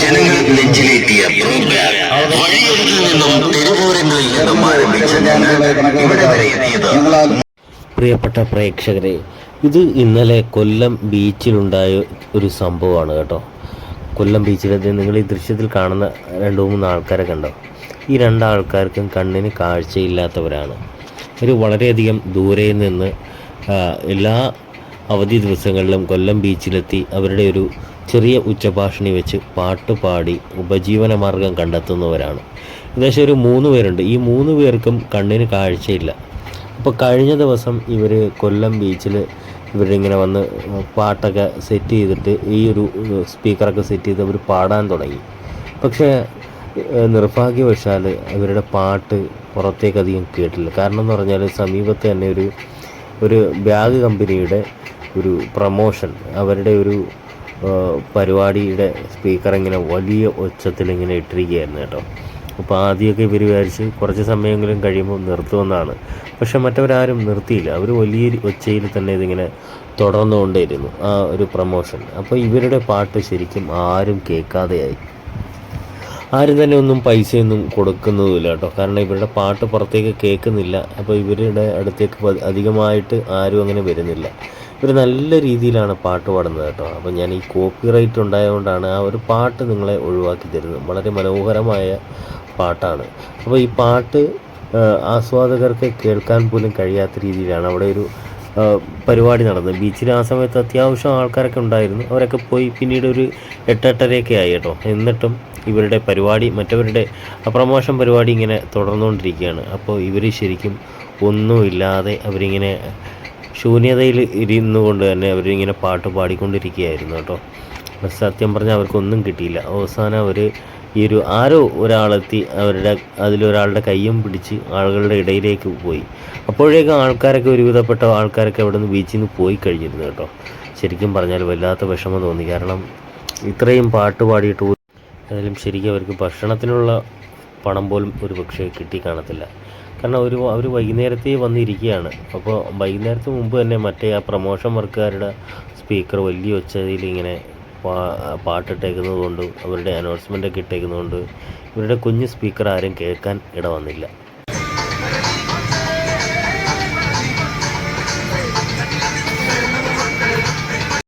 ജനങ്ങൾ നിന്നും ഞങ്ങൾ ഇവിടെ വരെ പ്രിയപ്പെട്ട പ്രേക്ഷകരെ ഇത് ഇന്നലെ കൊല്ലം ബീച്ചിലുണ്ടായ ഒരു സംഭവമാണ് കേട്ടോ. കൊല്ലം ബീച്ചിൽ ഇത് നിങ്ങൾ ഈ ദൃശ്യത്തിൽ കാണുന്ന രണ്ട് മൂന്ന് ആൾക്കാരെ കണ്ടോ? ഈ രണ്ടാൾക്കാർക്കും കണ്ണിന് കാഴ്ചയില്ലാത്തവരാണ്. ഒരു വളരെയധികം ദൂരെ നിന്ന് എല്ലാ അവധി ദിവസങ്ങളിലും കൊല്ലം ബീച്ചിലെത്തി അവരുടെ ഒരു ചെറിയ ഉച്ചഭാഷണി വെച്ച് പാട്ട് പാടി ഉപജീവന മാർഗം കണ്ടെത്തുന്നവരാണ്. ഏകദേശം ഒരു മൂന്ന് പേരുണ്ട്. ഈ മൂന്ന് പേർക്കും കണ്ണിന് കാഴ്ചയില്ല. അപ്പോൾ കഴിഞ്ഞ ദിവസം ഇവർ കൊല്ലം ബീച്ചിൽ ഇവരിങ്ങനെ വന്ന് പാട്ടൊക്കെ സെറ്റ് ചെയ്തിട്ട് ഈ ഒരു സ്പീക്കറൊക്കെ സെറ്റ് ചെയ്ത് അവർ പാടാൻ തുടങ്ങി. പക്ഷേ നിർഭാഗ്യവശാൽ ഇവരുടെ പാട്ട് പുറത്തേക്ക് അധികം കേട്ടില്ല. കാരണം എന്ന് പറഞ്ഞാൽ സമീപത്ത് തന്നെ ഒരു ഒരു ബാഗ് കമ്പനിയുടെ ഒരു പ്രമോഷൻ അവരുടെ ഒരു പരിപാടിയുടെ സ്പീക്കർ ഇങ്ങനെ വലിയ ഒച്ചത്തിൽ ഇങ്ങനെ ഇട്ടിരിക്കുകയായിരുന്നു കേട്ടോ. അപ്പോൾ ആദ്യമൊക്കെ ഇവർ വിചാരിച്ച് കുറച്ച് സമയമെങ്കിലും കഴിയുമ്പോൾ നിർത്തുമെന്നാണ്. പക്ഷെ മറ്റവരാരും നിർത്തിയില്ല. അവർ വലിയ ഒച്ചയിൽ തന്നെ ഇതിങ്ങനെ തുടർന്നുകൊണ്ടേയിരുന്നു ആ ഒരു പ്രമോഷൻ അപ്പോൾ ഇവരുടെ പാട്ട് ശരിക്കും ആരും കേൾക്കാതെയായി. ആരും തന്നെ ഒന്നും പൈസയൊന്നും കൊടുക്കുന്നതുമില്ല കേട്ടോ. കാരണം ഇവരുടെ പാട്ട് പുറത്തേക്ക് കേൾക്കുന്നില്ല. അപ്പോൾ ഇവരുടെ അടുത്തേക്ക് അധികമായിട്ട് ആരും അങ്ങനെ വരുന്നില്ല. ഇവർ നല്ല രീതിയിലാണ് പാട്ട് പാടുന്നത് കേട്ടോ. അപ്പോൾ ഞാൻ ഈ കോപ്പി റൈറ്റ് ഉണ്ടായതുകൊണ്ടാണ് ആ ഒരു പാട്ട് നിങ്ങളെ ഒഴിവാക്കി തരുന്നത്. വളരെ മനോഹരമായ പാട്ടാണ്. അപ്പോൾ ഈ പാട്ട് ആസ്വാദകർക്ക് കേൾക്കാൻ പോലും കഴിയാത്ത രീതിയിലാണ് അവിടെ ഒരു പരിപാടി നടന്നത്. ബീച്ചിൽ ആ സമയത്ത് അത്യാവശ്യം ആൾക്കാരൊക്കെ ഉണ്ടായിരുന്നു. അവരൊക്കെ പോയി പിന്നീട് ഒരു എട്ടെട്ടരയൊക്കെ ആയി കേട്ടോ. എന്നിട്ടും ഇവരുടെ പരിപാടി മറ്റവരുടെ പ്രമോഷൻ പരിപാടി ഇങ്ങനെ തുടർന്നുകൊണ്ടിരിക്കുകയാണ്. അപ്പോൾ ഇവർ ശരിക്കും ഒന്നുമില്ലാതെ അവരിങ്ങനെ ശൂന്യതയിൽ ഇരുന്നു കൊണ്ട് തന്നെ അവരിങ്ങനെ പാട്ട് പാടിക്കൊണ്ടിരിക്കുകയായിരുന്നു കേട്ടോ. സത്യം പറഞ്ഞാൽ അവർക്കൊന്നും കിട്ടിയില്ല. അവസാനം അവർ ഈ ഒരു ആരോ ഒരാളെത്തി അവരുടെ അതിലൊരാളുടെ കയ്യും പിടിച്ച് ആളുകളുടെ ഇടയിലേക്ക് പോയി. അപ്പോഴേക്കും ആൾക്കാരൊക്കെ ഒരുവിധപ്പെട്ട ആൾക്കാരൊക്കെ അവിടെ നിന്ന് ബീച്ചിൽ നിന്ന് പോയി കഴിഞ്ഞിരുന്നു കേട്ടോ. ശരിക്കും പറഞ്ഞാൽ വല്ലാത്ത വിഷമം തോന്നി. കാരണം ഇത്രയും പാട്ട് പാടിയിട്ട് ഏതായാലും ശരിക്കും അവർക്ക് ഭക്ഷണത്തിനുള്ള പണം പോലും ഒരു പക്ഷേ കിട്ടി കാണത്തില്ല. കാരണം ഒരു അവർ വൈകുന്നേരത്തെ വന്നിരിക്കുകയാണ്. അപ്പോൾ വൈകുന്നേരത്തിന് മുമ്പ് തന്നെ മറ്റേ ആ പ്രമോഷൻ വർക്കുകാരുടെ സ്പീക്കർ വലിയ ഒച്ചതിൽ ഇങ്ങനെ പാ പാട്ടിട്ടേക്കുന്നത് കൊണ്ടും അവരുടെ അനൗൺസ്മെന്റ് ഒക്കെ ഇട്ടേക്കുന്നത് ഇവരുടെ കുഞ്ഞ് സ്പീക്കർ ആരും കേൾക്കാൻ ഇട വന്നില്ല.